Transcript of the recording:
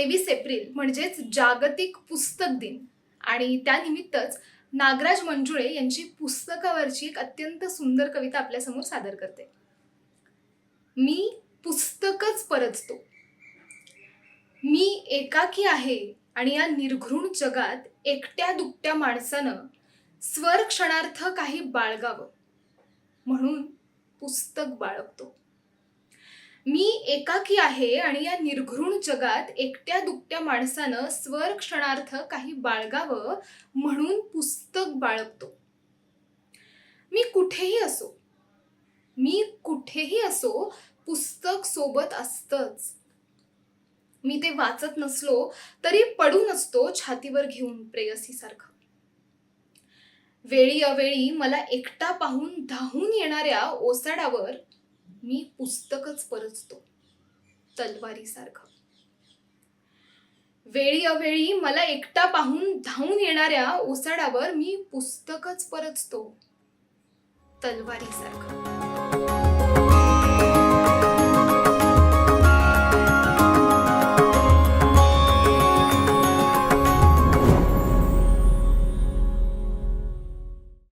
तेवीस एप्रिल म्हणजेच जागतिक पुस्तक दिन. आणि त्यानिमित्तच नागराज मंजुळे यांची पुस्तकावरची एक अत्यंत सुंदर कविता आपल्यासमोर सादर करते. मी पुस्तकच परचतो मी एकाकी आहे आणि या निर्घृण जगात एकट्या दुकट्या माणसानं स्वर क्षणार्थ काही बाळगावं. म्हणून पुस्तक बाळगतो. मी एकाकी आहे आणि या निर्घृण जगात एकट्या दुकट्या माणसानं स्वर क्षणार्थ काही बाळगावं म्हणून पुस्तक बाळगतो. मी कुठेही असो मी कुठेही असो पुस्तक सोबत असतच. मी ते वाचत नसलो तरी पडून असतो छातीवर घेऊन प्रेयसीसारखं. वेळी अवेळी मला एकटा पाहून धावून येणाऱ्या ओसाडावर मी पुस्तकच परचतो. तलवारीसारखं. वेळी अवेळी मला एकटा पाहून धावून येणाऱ्या ओसाडावर मी पुस्तकच परचतो. तलवारीसारखं.